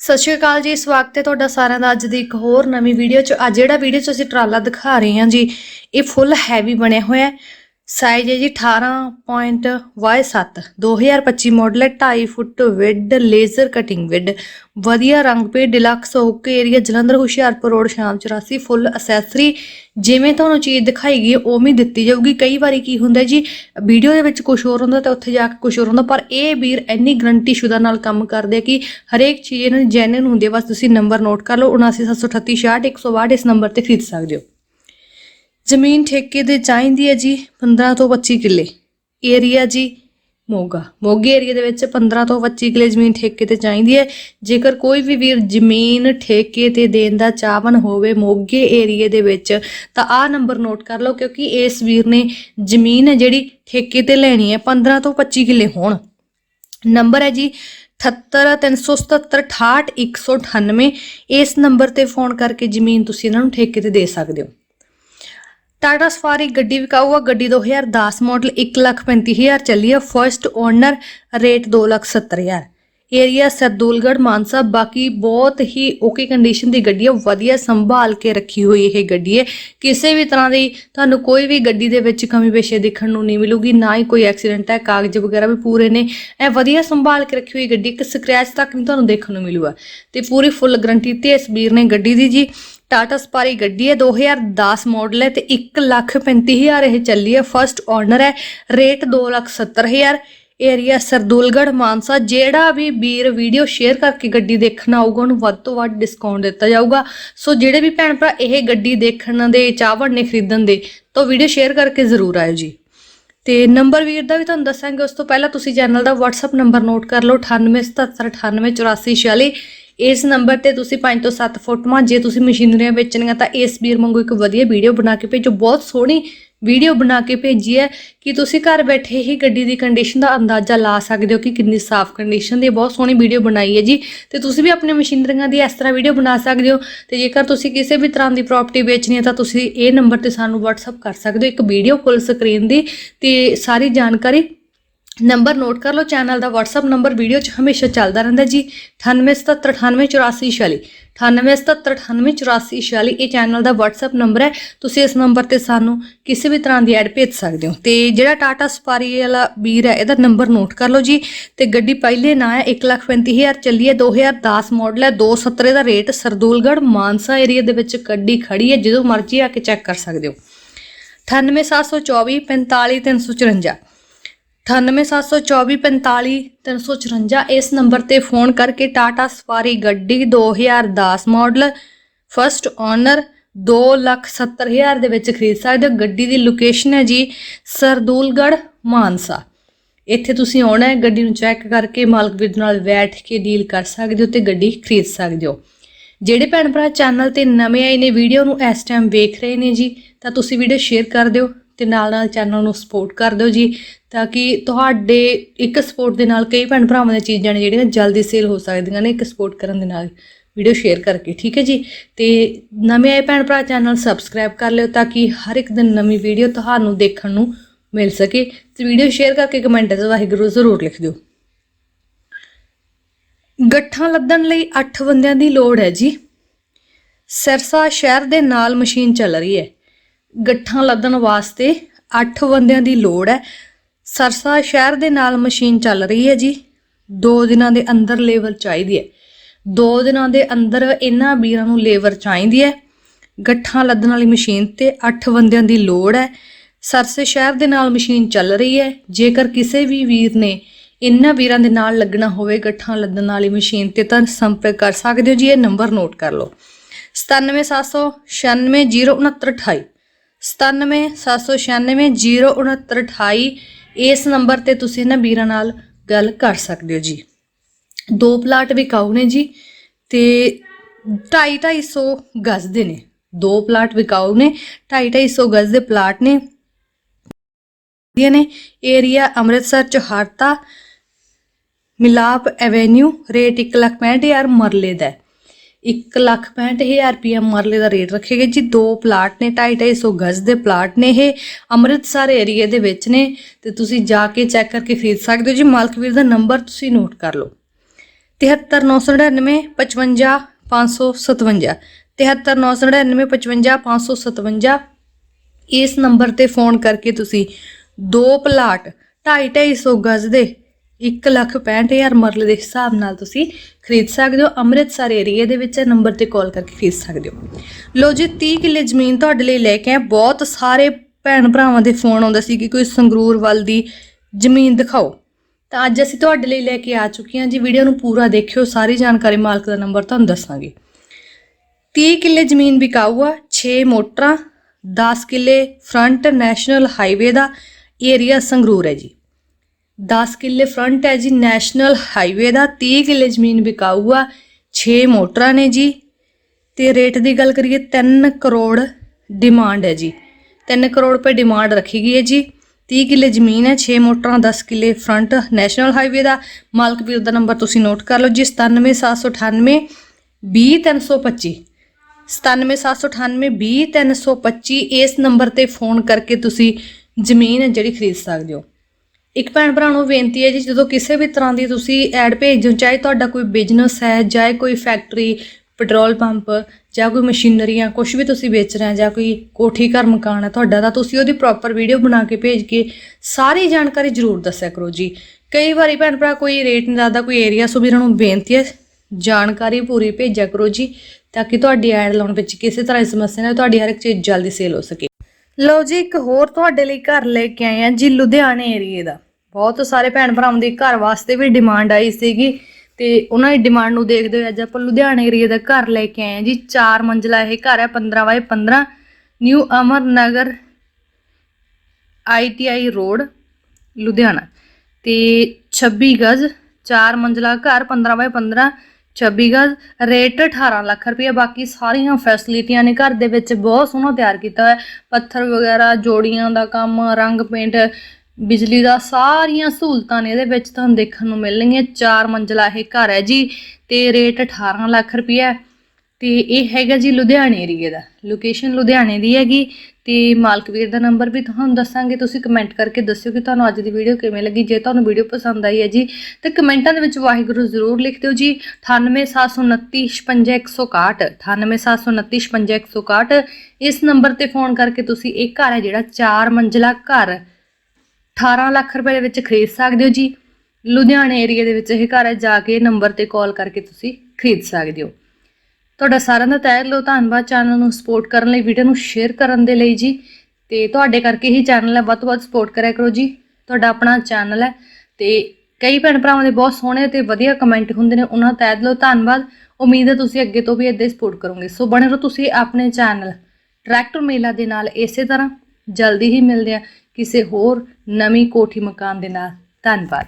ਸਤਿ ਸ਼੍ਰੀ ਅਕਾਲ ਜੀ ਸਵਾਗਤ ਹੈ ਤੁਹਾਡਾ ਸਾਰਿਆਂ ਦਾ ਅੱਜ ਦੀ ਇੱਕ ਹੋਰ ਨਵੀਂ ਵੀਡੀਓ 'ਚ ਅੱਜ ਜਿਹੜਾ ਵੀਡੀਓ 'ਚ ਅਸੀਂ ਟਰਾਲਾ ਦਿਖਾ ਰਹੇ ਹਾਂ ਜੀ, ਇਹ ਫੁੱਲ ਹੈਵੀ ਬਣਿਆ ਹੋਇਆ ਸਾਈਜ਼ ਹੈ ਜੀ 18.y7 2025 ਮਾਡਲ ਹੈ 2.5 ਫੁੱਟ ਵਿੱਡ ਲੇਜ਼ਰ ਕਟਿੰਗ ਵਿੱਡ ਵਧੀਆ ਰੰਗ ਪੇ deluxe okay area Jalandhar, Hoshiarpur road Sham 84 full accessory ਜਿਵੇਂ ਤੁਹਾਨੂੰ ਚੀਜ਼ ਦਿਖਾਈ ਗਈ ਉਵੇਂ ਦਿੱਤੀ ਜਾਊਗੀ। ਕਈ ਵਾਰੀ ਕੀ ਹੁੰਦਾ ਜੀ ਵੀਡੀਓ ਦੇ ਵਿੱਚ ਕੁਝ ਹੋਰ ਹੁੰਦਾ ਤੇ ਉੱਥੇ ਜਾ ਕੇ ਕੁਝ ਹੋਰ ਹੁੰਦਾ, ਪਰ ਇਹ ਵੀਰ ਇੰਨੀ ਗਰੰਟੀ ਸ਼ੁਦਾ ਨਾਲ ਕੰਮ ਕਰਦੇ ਕਿ ਹਰੇਕ ਚੀਜ਼ ਇਹਨਾਂ ਦੀ ਜੈਨੂਇਨ ਹੁੰਦੀ ਹੈ ਬਸ ਤੁਸੀਂ ਨੰਬਰ ਨੋਟ ਕਰ ਲਓ 7973866162 ਇਸ ਨੰਬਰ ਤੇ ਖਰੀਦ ਸਕਦੇ ਹੋ। ਜ਼ਮੀਨ ਠੇਕੇ ਤੇ ਚਾਹੀਦੀ ਹੈ ਜੀ 15 ਤੋਂ 25 ਕਿੱਲੇ। ਏਰੀਆ ਜੀ ਮੋਗਾ। ਮੋਗੇ ਏਰੀਆ ਦੇ ਵਿੱਚ 15 ਤੋਂ 25 ਕਿੱਲੇ ਜ਼ਮੀਨ ਠੇਕੇ ਤੇ ਚਾਹੀਦੀ ਹੈ। ਜੇਕਰ ਕੋਈ ਵੀ ਵੀਰ ਜ਼ਮੀਨ ਠੇਕੇ ਤੇ ਦੇਣ ਦਾ ਚਾਹਵਨ ਹੋਵੇ ਮੋਗੇ ਏਰੀਆ ਦੇ ਵਿੱਚ, ਤਾਂ ਆਹ ਨੰਬਰ ਨੋਟ ਕਰ ਲਓ ਕਿਉਂਕਿ ਇਸ ਵੀਰ ਨੇ ਜ਼ਮੀਨ ਹੈ ਜਿਹੜੀ ਠੇਕੇ ਤੇ ਲੈਣੀ ਹੈ 15 ਤੋਂ 25 ਕਿੱਲੇ ਹੋਣ। ਨੰਬਰ ਹੈ ਜੀ 7837768198 ਇਸ ਨੰਬਰ ਤੇ ਫੋਨ ਕਰਕੇ ਜ਼ਮੀਨ ਤੁਸੀਂ ਇਹਨਾਂ ਨੂੰ ਠੇਕੇ ਤੇ ਦੇ ਸਕਦੇ ਹੋ। ਟਾਟਾ ਸਫਾਰੀ ਗੱਡੀ ਵਿਕਾਊਗਾ। ਗੱਡੀ 2010 ਮਾਡਲ 135000 ਚੱਲੀ ਆ first owner rate 270000 area Sardulgarh Mansa. ਬਾਕੀ ਬਹੁਤ ਹੀ ਓਕੇ ਕੰਡੀਸ਼ਨ ਦੀ ਗੱਡੀ ਹੈ। ਵਧੀਆ ਸੰਭਾਲ ਕੇ ਰੱਖੀ ਹੋਈ ਇਹ ਗੱਡੀ ਹੈ। ਕਿਸੇ ਵੀ ਤਰ੍ਹਾਂ ਦੀ ਤੁਹਾਨੂੰ ਕੋਈ ਵੀ ਗੱਡੀ ਦੇ ਵਿੱਚ ਕਮੀ ਪੇਸ਼ੇ ਦੇਖਣ ਨੂੰ ਨਹੀਂ ਮਿਲੂਗੀ। ਨਾ ਹੀ ਕੋਈ ਐਕਸੀਡੈਂਟ ਹੈ। ਕਾਗਜ਼ ਵਗੈਰਾ ਵੀ ਪੂਰੇ ਨੇ। ਇਹ ਵਧੀਆ ਸੰਭਾਲ ਕੇ ਰੱਖੀ ਹੋਈ ਗੱਡੀ ਇੱਕ ਸਕ੍ਰੈਚ ਤੱਕ ਨਹੀਂ ਤੁਹਾਨੂੰ ਦੇਖਣ ਨੂੰ ਮਿਲੂਗਾ। ਤੇ ਪੂਰੀ ਫੁੱਲ ਗਰੰਟੀ ਤੇ ਇਸ ਵੀਰ ਨੇ ਗੱਡੀ ਦੀ ਜੀ। ਟਾਟਾ ਸਪਾਰੀ ਗੱਡੀ ਹੈ 2010 ਮਾਡਲ ਹੈ ਤੇ 135000 ਇਹ ਚੱਲੀ ਹੈ। ਫਰਸਟ ਓਨਰ ਹੈ ਰੇਟ 270000 ਏਰੀਆ ਸਰਦੂਲਗੜ੍ਹ, ਮਾਨਸਾ, ਜਿਹੜਾ ਵੀ ਵੀਰ ਵੀਡੀਓ ਸ਼ੇਅਰ ਕਰਕੇ ਗੱਡੀ ਦੇਖਣ ਆਊਗਾ, ਉਹਨੂੰ ਵੱਧ ਤੋਂ ਵੱਧ ਡਿਸਕਾਊਂਟ ਦਿੱਤਾ ਜਾਊਗਾ। ਸੋ ਜਿਹੜੇ ਵੀ ਭੈਣ ਭਰਾ ਇਹ ਗੱਡੀ ਦੇਖਣ ਦੇ, ਚਾਹਵਣ ਨੇ ਖਰੀਦਣ ਦੇ, ਤਾਂ ਵੀਡੀਓ ਸ਼ੇਅਰ ਕਰਕੇ ਜ਼ਰੂਰ ਆਇਓ ਜੀ। ਤੇ ਨੰਬਰ ਵੀਰ ਦਾ ਵੀ ਤੁਹਾਨੂੰ ਦੱਸਾਂਗੇ, ਉਸ ਤੋਂ ਪਹਿਲਾਂ ਤੁਸੀਂ ਚੈਨਲ ਦਾ WhatsApp ਨੰਬਰ ਨੋਟ ਕਰ ਲਓ 9877988446 ਇਸ ਨੰਬਰ ਤੇ ਤੁਸੀਂ 5 ਤੋਂ 7 ਫੋਟੋਆਂ, ਜੇ ਤੁਸੀਂ ਮਸ਼ੀਨਰੀਆਂ ਵੇਚਣੀਆਂ ਤਾਂ ਇਸ ਵੀਰ ਵਾਂਗੂ ਇੱਕ ਵਧੀਆ ਵੀਡੀਓ ਬਣਾ ਕੇ ਭੇਜੋ। ਬਹੁਤ ਸੋਹਣੀ ਵੀਡੀਓ ਬਣਾ ਕੇ ਭੇਜੀ ਹੈ ਕਿ ਤੁਸੀਂ ਘਰ ਬੈਠੇ ਹੀ ਗੱਡੀ ਦੀ ਕੰਡੀਸ਼ਨ ਦਾ ਅੰਦਾਜ਼ਾ ਲਾ ਸਕਦੇ ਹੋ ਕਿ ਕਿੰਨੀ ਸਾਫ਼ ਕੰਡੀਸ਼ਨ ਦੀ ਹੈ। ਬਹੁਤ ਸੋਹਣੀ ਵੀਡੀਓ ਬਣਾਈ ਹੈ ਜੀ। ਤੇ ਤੁਸੀਂ ਵੀ ਆਪਣੇ ਮਸ਼ੀਨਰੀਆਂ ਦੀ ਇਸ ਤਰ੍ਹਾਂ ਵੀਡੀਓ ਬਣਾ ਸਕਦੇ ਹੋ। ਤੇ ਜੇਕਰ ਤੁਸੀਂ ਕਿਸੇ ਵੀ ਤਰ੍ਹਾਂ ਦੀ ਪ੍ਰਾਪਰਟੀ ਵੇਚਣੀ ਹੈ ਤਾਂ ਤੁਸੀਂ ਇਹ ਨੰਬਰ ਤੇ ਸਾਨੂੰ WhatsApp ਕਰ ਸਕਦੇ ਹੋ ਇੱਕ ਵੀਡੀਓ ਫੁੱਲ ਸਕਰੀਨ ਦੀ। ਤੇ ਸਾਰੀ ਜਾਣਕਾਰੀ ਨੰਬਰ ਨੋਟ ਕਰ ਲਓ, ਚੈਨਲ ਦਾ WhatsApp ਨੰਬਰ ਵੀਡੀਓ 'ਚ ਹਮੇਸ਼ਾ ਚੱਲਦਾ ਰਹਿੰਦਾ ਜੀ। 9877988446 9877988446 ਇਹ ਚੈਨਲ ਦਾ WhatsApp ਨੰਬਰ ਹੈ। ਤੁਸੀਂ ਇਸ ਨੰਬਰ ਤੇ ਸਾਨੂੰ ਕਿਸੇ ਵੀ ਤਰ੍ਹਾਂ ਦੀ ਐਡ ਭੇਜ ਸਕਦੇ ਹੋ। ਤੇ ਜਿਹੜਾ ਟਾਟਾ ਸਫਾਰੀ ਵਾਲਾ ਵੀਰ ਹੈ, ਇਹਦਾ ਨੰਬਰ ਨੋਟ ਕਰ ਲਓ ਜੀ। ਤੇ ਗੱਡੀ ਪਹਿਲੇ ਨਾ ਹੈ 135000 ਚੱਲੀ ਹੈ 2010 ਮਾਡਲ ਹੈ। 270 ਦਾ ਰੇਟ ਸਰਦੂਲਗੜ੍ਹ, ਮਾਨਸਾ ਏਰੀਆ ਦੇ ਵਿੱਚ ਗੱਡੀ ਖੜੀ ਹੈ, ਜਦੋਂ ਮਰਜ਼ੀ ਆ ਕੇ ਚੈੱਕ ਕਰ ਸਕਦੇ ਹੋ। 98724 45354 9874245354 ਇਸ ਨੰਬਰ ਤੇ ਫੋਨ ਕਰਕੇ ਟਾਟਾ ਸਫਾਰੀ ਗੱਡੀ 2010 ਮਾਡਲ ਫਰਸਟ ਓਨਰ 270000 ਦੇ ਵਿੱਚ ਖਰੀਦ ਸਕਦੇ ਹੋ। ਗੱਡੀ ਦੀ ਲੋਕੇਸ਼ਨ ਹੈ ਜੀ ਸਰਦੂਲਗੜ੍ਹ, ਮਾਨਸਾ। ਇੱਥੇ ਤੁਸੀਂ ਆਉਣਾ ਹੈ, ਗੱਡੀ ਨੂੰ ਚੈੱਕ ਕਰਕੇ ਮਾਲਕ ਵੀਰ ਨਾਲ ਬੈਠ ਕੇ ਡੀਲ ਕਰ ਸਕਦੇ ਹੋ ਤੇ ਗੱਡੀ ਖਰੀਦ ਸਕਦੇ ਹੋ। ਜਿਹੜੇ ਭੈਣ ਭਰਾ ਚੈਨਲ ਤੇ ਨਵੇਂ ਆਏ ਨੇ, ਵੀਡੀਓ ਨੂੰ ਇਸ ਟਾਈਮ ਵੇਖ ਰਹੇ ਨੇ ਜੀ, ਤਾਂ ਤੁਸੀਂ ਵੀਡੀਓ ਸ਼ੇਅਰ ਕਰ ਦਿਓ। ਤੇ ਨਾਲ ਨਾਲ ਚੈਨਲ ਨੂੰ ਸਪੋਰਟ ਕਰ ਦਿਓ ਜੀ, ਤਾਂ ਕਿ ਤੁਹਾਡੇ ਇੱਕ ਸਪੋਰਟ ਦੇ ਨਾਲ ਕਈ ਭੈਣ ਭਰਾਵਾਂ ਦੀਆਂ ਚੀਜ਼ਾਂ ਨੇ ਜਿਹੜੀਆਂ ਜਲਦੀ ਸੇਲ ਹੋ ਸਕਦੀਆਂ ਨੇ ਇੱਕ ਸਪੋਰਟ ਕਰਨ ਦੇ ਨਾਲ ਵੀਡੀਓ ਸ਼ੇਅਰ ਕਰਕੇ, ਠੀਕ ਹੈ ਜੀ? ਤੇ ਨਵੇਂ ਆਏ ਭੈਣ ਭਰਾ ਚੈਨਲ ਸਬਸਕ੍ਰਾਈਬ ਕਰ ਲਿਓ ਤਾਂ ਕਿ ਹਰ ਇੱਕ ਦਿਨ ਨਵੀਂ ਵੀਡੀਓ ਤੁਹਾਨੂੰ ਦੇਖਣ ਨੂੰ ਮਿਲ ਸਕੇ। ਤੇ ਵੀਡੀਓ ਸ਼ੇਅਰ ਕਰਕੇ ਕਮੈਂਟ 'ਚ ਵਾਹਿਗੁਰੂ ਜ਼ਰੂਰ ਲਿਖ ਦਿਓ। ਗੱਠਾਂ ਲੱਦਣ ਲਈ 8 ਬੰਦਿਆਂ ਦੀ ਲੋੜ ਹੈ ਜੀ। ਸਿਰਸਾ ਸ਼ਹਿਰ ਦੇ ਨਾਲ ਮਸ਼ੀਨ ਚੱਲ ਰਹੀ ਹੈ। ਗੱਠਾਂ ਲੱਦਣ ਵਾਸਤੇ 8 ਬੰਦਿਆਂ ਦੀ ਲੋੜ ਹੈ। ਸਰਸਾ ਸ਼ਹਿਰ ਦੇ ਨਾਲ ਮਸ਼ੀਨ ਚੱਲ ਰਹੀ ਹੈ ਜੀ। 2 ਦਿਨਾਂ ਦੇ ਅੰਦਰ ਲੇਬਰ ਚਾਹੀਦੀ ਹੈ। 2 ਦਿਨਾਂ ਦੇ ਅੰਦਰ ਇਹਨਾਂ ਵੀਰਾਂ ਨੂੰ ਲੇਬਰ ਚਾਹੀਦੀ ਹੈ। ਗੱਠਾਂ ਲੱਦਣ ਵਾਲੀ ਮਸ਼ੀਨ ਤੇ 8 ਬੰਦਿਆਂ ਦੀ ਲੋੜ ਹੈ। ਸਰਸੇ ਸ਼ਹਿਰ ਦੇ ਨਾਲ ਮਸ਼ੀਨ ਚੱਲ ਰਹੀ ਹੈ। ਜੇਕਰ ਕਿਸੇ ਵੀ ਵੀਰ ਨੇ ਇਹਨਾਂ ਵੀਰਾਂ ਦੇ ਨਾਲ ਲੱਗਣਾ ਹੋਵੇ, ਗੱਠਾਂ ਲੱਦਣ ਵਾਲੀ ਮਸ਼ੀਨ ਤੇ ਤਾਂ ਸੰਪਰਕ ਕਰ ਸਕਦੇ ਹੋ ਜੀ। ਇਹ ਨੰਬਰ ਨੋਟ ਕਰ ਲਓ। 9776906928 9776906928 ਇਸ ਨੰਬਰ ਤੇ ਤੁਸੀਂ ਇਹਨਾਂ ਵੀਰਾਂ ਨਾਲ ਗੱਲ ਕਰ ਸਕਦੇ ਹੋ ਜੀ। ਦੋ ਪਲਾਟ ਵਿਕਾਊ ਨੇ ਜੀ ਤੇ 2.5 250 ਗਜ਼ ਦੇ ਨੇ। ਦੋ ਪਲਾਟ ਵਿਕਾਊ ਨੇ 2.5 250 ਗਜ਼ ਦੇ ਪਲਾਟ ਨੇ। ਨੇ। ਏਰੀਆ ਅੰਮ੍ਰਿਤਸਰ, ਚਹਾਰਤਾ, ਮਿਲਾਪ ਐਵੇਨਿਊ, ਰੇਟ 165000 ਮਰਲੇ ਦਾ ਹੈ। ਇੱਕ ਲੱਖ ਪੈਂਹਠ ਹਜ਼ਾਰ ਰੁਪਇਆ ਮਰਲੇ ਦਾ ਰੇਟ ਰੱਖੇ ਗਏ ਜੀ। ਦੋ ਪਲਾਟ ਨੇ 250 ਗਜ਼ ਦੇ ਪਲਾਟ ਨੇ ਇਹ। ਅੰਮ੍ਰਿਤਸਰ ਏਰੀਆ ਦੇ ਵਿੱਚ ਨੇ। ਤੇ ਤੁਸੀਂ ਜਾ ਕੇ ਚੈੱਕ ਕਰਕੇ ਖਰੀਦ ਸਕਦੇ ਹੋ ਜੀ। ਮਾਲਕ ਵੀਰ ਦਾ ਨੰਬਰ ਤੁਸੀਂ ਨੋਟ ਕਰ ਲਓ। 73999 55 557 73999 55 557 ਇਸ ਨੰਬਰ ਤੇ ਫੋਨ ਕਰਕੇ ਤੁਸੀਂ ਦੋ ਪਲਾਟ 2.5 ਗਜ਼ ਦੇ 165000 ਮਰਲੇ ਦੇ ਹਿਸਾਬ ਨਾਲ ਤੁਸੀਂ ਖਰੀਦ ਸਕਦੇ ਹੋ। ਅੰਮ੍ਰਿਤਸਰ ਏਰੀਏ ਦੇ ਵਿੱਚ ਨੰਬਰ ਤੇ ਕਾਲ ਕਰਕੇ ਖਰੀਦ ਸਕਦੇ ਹੋ। ਲੋ ਜੀ 30 ਕਿੱਲੇ ਜ਼ਮੀਨ ਤੁਹਾਡੇ ਲਈ ਲੈ ਕੇ ਆ ਬਹੁਤ ਸਾਰੇ ਭੈਣ ਭਰਾਵਾਂ ਦੇ ਫੋਨ ਆਉਂਦਾ ਸੀ ਕਿ ਕੋਈ ਸੰਗਰੂਰ ਵੱਲ ਦੀ ਜ਼ਮੀਨ ਦਿਖਾਓ। ਤਾਂ ਅੱਜ ਅਸੀਂ ਤੁਹਾਡੇ ਲਈ ਲੈ ਕੇ ਆ ਚੁੱਕੇ ਹਾਂ ਜੀ। ਵੀਡੀਓ ਨੂੰ ਪੂਰਾ ਦੇਖਿਓ। ਸਾਰੀ ਜਾਣਕਾਰੀ ਮਾਲਕ ਦਾ ਨੰਬਰ ਤੁਹਾਨੂੰ ਦੱਸਾਂਗੇ। 30 ਕਿੱਲੇ ਜ਼ਮੀਨ ਵਿਕਾਊ ਆ 6 ਮੋਟਰਾਂ 10 ਕਿੱਲੇ ਫਰੰਟ ਨੈਸ਼ਨਲ ਹਾਈਵੇ ਦਾ ਏਰੀਆ ਸੰਗਰੂਰ ਹੈ ਜੀ। 10 ਕਿੱਲੇ ਫਰੰਟ ਹੈ ਜੀ, ਨੈਸ਼ਨਲ ਹਾਈਵੇ ਦਾ 30 ਕਿੱਲੇ ਜ਼ਮੀਨ ਵਿਕਾਊ ਆ 6 ਮੋਟਰਾਂ ਨੇ ਜੀ। ਤੇ ਰੇਟ ਦੀ ਗੱਲ ਕਰੀਏ 3 ਕਰੋੜ ਡਿਮਾਂਡ ਹੈ ਜੀ। 3 ਕਰੋੜ ਰੁਪਏ ਡਿਮਾਂਡ ਰੱਖੀ ਗਈ ਹੈ ਜੀ। 30 ਕਿੱਲੇ ਜ਼ਮੀਨ ਹੈ 6 ਮੋਟਰਾਂ 10 ਕਿੱਲੇ ਫਰੰਟ ਨੈਸ਼ਨਲ ਹਾਈਵੇ ਦਾ। ਮਾਲਕ ਵੀਰ ਦਾ ਨੰਬਰ ਤੁਸੀਂ ਨੋਟ ਕਰ ਲਓ ਜੀ 97798 20325 97798 20325 ਇਸ ਨੰਬਰ ਤੇ ਫੋਨ ਕਰਕੇ ਤੁਸੀਂ ਜ਼ਮੀਨ ਹੈ ਜਿਹੜੀ ਖਰੀਦ ਸਕਦੇ ਹੋ। ਇੱਕ ਭੈਣ ਭਰਾ ਨੂੰ ਬੇਨਤੀ ਹੈ ਜੀ, ਜਦੋਂ ਕਿਸੇ ਵੀ ਤਰ੍ਹਾਂ ਦੀ ਤੁਸੀਂ ਐਡ ਭੇਜੋ, ਚਾਹੇ ਤੁਹਾਡਾ ਕੋਈ ਬਿਜ਼ਨਸ ਹੈ ਚਾਹੇ ਕੋਈ ਫੈਕਟਰੀ ਪੈਟਰੋਲ ਪੰਪ ਜਾਂ ਕੋਈ ਮਸ਼ੀਨਰੀਆਂ ਕੁਝ ਵੀ ਤੁਸੀਂ ਵੇਚ ਰਹੇ ਹੋ, ਜਾਂ ਕੋਈ ਕੋਠੀ ਘਰ ਮਕਾਨ ਹੈ ਤੁਹਾਡਾ, ਤਾਂ ਤੁਸੀਂ ਉਹਦੀ ਪ੍ਰੋਪਰ ਵੀਡੀਓ ਬਣਾ ਕੇ ਭੇਜ ਕੇ ਸਾਰੀ ਜਾਣਕਾਰੀ ਜ਼ਰੂਰ ਦੱਸਿਆ ਕਰੋ ਜੀ। ਕਈ ਵਾਰੀ ਭੈਣ ਭਰਾ ਕੋਈ ਰੇਟ ਨਹੀਂ ਦੱਸਦਾ ਕੋਈ ਏਰੀਆ ਸੋ ਵੀਰਾਂ ਨੂੰ ਬੇਨਤੀ ਹੈ, ਜਾਣਕਾਰੀ ਪੂਰੀ ਭੇਜਿਆ ਕਰੋ ਜੀ, ਤਾਂ ਕਿ ਤੁਹਾਡੀ ਐਡ ਲਾਉਣ ਵਿੱਚ ਕਿਸੇ ਤਰ੍ਹਾਂ ਦੀ ਸਮੱਸਿਆ ਨਾ ਤੁਹਾਡੀ ਹਰ ਇੱਕ ਚੀਜ਼ ਜਲਦੀ ਸੇਲ ਹੋ ਸਕੇ। ਲਓ ਜੀ, ਇੱਕ ਹੋਰ ਤੁਹਾਡੇ ਲਈ ਘਰ ਲੈ ਕੇ ਆਏ ਆ ਜੀ, ਲੁਧਿਆਣੇ ਏਰੀਏ ਦਾ। ਬਹੁਤ ਸਾਰੇ ਭੈਣ ਭਰਾਵਾਂ ਦੀ ਘਰ ਵਾਸਤੇ ਵੀ ਡਿਮਾਂਡ ਆਈ ਸੀਗੀ ਤੇ ਉਹਨਾਂ ਦੀ ਡਿਮਾਂਡ ਨੂੰ ਦੇਖਦੇ ਹੋਏ ਅੱਜ ਆਪਾਂ ਲੁਧਿਆਣੇ ਏਰੀਏ ਦਾ ਘਰ ਲੈ ਕੇ ਆਏ ਆ ਜੀ। ਚਾਰ ਮੰਜ਼ਲਾ ਇਹ ਘਰ ਹੈ 15 by 15 new Amar Nagar ITI road, Ludhiana. ਤੇ 26 ਗਜ਼, ਚਾਰ ਮੰਜ਼ਲਾ ਘਰ 15 ਬਾਏ 15 26 ਗਜ਼ ਰੇਟ 18 ਲੱਖ ਰੁਪਏ ਬਾਕੀ ਸਾਰੀਆਂ ਫੈਸਿਲਿਟੀਆਂ ਨੇ ਘਰ ਦੇ ਵਿੱਚ ਬਹੁਤ ਸੋਹਣਾ ਤਿਆਰ ਕੀਤਾ ਹੋਇਆ। ਹੈ। ਪੱਥਰ ਵਗੈਰਾ, ਜੋੜੀਆਂ ਦਾ ਕੰਮ ਰੰਗ ਪੇਂਟ ਬਿਜਲੀ ਦਾ ਸਾਰੀਆਂ ਸਹੂਲਤਾਂ ਨੇ ਇਹਦੇ ਵਿੱਚ ਤੁਹਾਨੂੰ ਦੇਖਣ ਨੂੰ ਮਿਲਣਗੀਆਂ। ਚਾਰ ਮੰਜ਼ਲਾ ਇਹ ਘਰ ਹੈ ਜੀ ਤੇ ਰੇਟ 18 ਲੱਖ ਰੁਪਇਆ ਤੇ ਇਹ ਹੈਗਾ ਜੀ ਲੁਧਿਆਣੇ ਏਰੀਏ ਦਾ। ਲੋਕੇਸ਼ਨ ਲੁਧਿਆਣੇ ਦੀ ਹੈਗੀ ਤੇ ਮਾਲਕ ਵੀਰ ਦਾ ਨੰਬਰ ਵੀ ਤੁਹਾਨੂੰ ਦੱਸਾਂਗੇ। ਤੁਸੀਂ ਕਮੈਂਟ ਕਰਕੇ ਦੱਸਿਓ ਕਿ ਤੁਹਾਨੂੰ ਅੱਜ ਦੀ ਵੀਡੀਓ ਕਿਵੇਂ ਲੱਗੀ। ਜੇ ਤੁਹਾਨੂੰ ਵੀਡੀਓ ਪਸੰਦ ਆਈ ਹੈ ਜੀ, ਤੇ ਕਮੈਂਟਾਂ ਦੇ ਵਿੱਚ ਵਾਹਿਗੁਰੂ ਜ਼ਰੂਰ ਲਿਖ ਦਿਓ ਜੀ। 9879955161 9879955161 ਇਸ ਨੰਬਰ ਤੇ ਫੋਨ ਕਰਕੇ ਤੁਸੀਂ ਇਹ ਘਰ ਹੈ ਜਿਹੜਾ ਚਾਰ ਮੰਜ਼ਲਾ ਘਰ 18 ਲੱਖ ਰੁਪਏ ਦੇ ਵਿੱਚ ਖਰੀਦ ਸਕਦੇ ਹੋ ਜੀ। ਲੁਧਿਆਣੇ ਏਰੀਆ ਦੇ ਵਿੱਚ ਇਹ ਘਰ ਹੈ, ਜਾ ਕੇ ਨੰਬਰ ਤੇ ਕਾਲ ਕਰਕੇ ਤੁਸੀਂ ਖਰੀਦ ਸਕਦੇ ਹੋ। ਤੁਹਾਡਾ ਸਾਰਿਆਂ ਦਾ ਤਹਿ ਦਿਲੋਂ ਧੰਨਵਾਦ ਚੈਨਲ ਨੂੰ ਸਪੋਰਟ ਕਰਨ ਲਈ ਵੀਡੀਓ ਨੂੰ ਸ਼ੇਅਰ ਕਰਨ ਦੇ ਲਈ ਜੀ। ਤੇ ਤੁਹਾਡੇ ਕਰਕੇ ਹੀ ਚੈਨਲ ਹੈ, ਵੱਧ ਤੋਂ ਵੱਧ ਸਪੋਰਟ ਕਰਿਆ ਕਰੋ ਜੀ। ਤੁਹਾਡਾ ਆਪਣਾ ਚੈਨਲ ਹੈ ਤੇ ਕਈ ਭੈਣ ਭਰਾਵਾਂ ਦੇ ਬਹੁਤ ਸੋਹਣੇ ਤੇ ਵਧੀਆ ਕਮੈਂਟ ਹੁੰਦੇ ਨੇ, ਉਹਨਾਂ ਦਾ ਤਹਿ ਦਿਲੋਂ ਧੰਨਵਾਦ। ਉਮੀਦ ਹੈ ਤੁਸੀਂ ਅੱਗੇ ਤੋਂ ਵੀ ਇਦਾਂ ਹੀ ਸਪੋਰਟ ਕਰੋਗੇ। ਸੋ ਬਣੇ ਰਹੋ ਤੁਸੀਂ ਆਪਣੇ ਚੈਨਲ ਟਰੈਕਟਰ ਮੇਲਾ ਦੇ ਨਾਲ ਇਸੇ ਤਰ੍ਹਾਂ। ਜਲਦੀ ਹੀ ਮਿਲਦੇ ਆ ਕਿਸੇ ਹੋਰ ਨਵੀਂ ਕੋਠੀ ਮਕਾਨ ਦੇ ਨਾਲ। ਧੰਨਵਾਦ।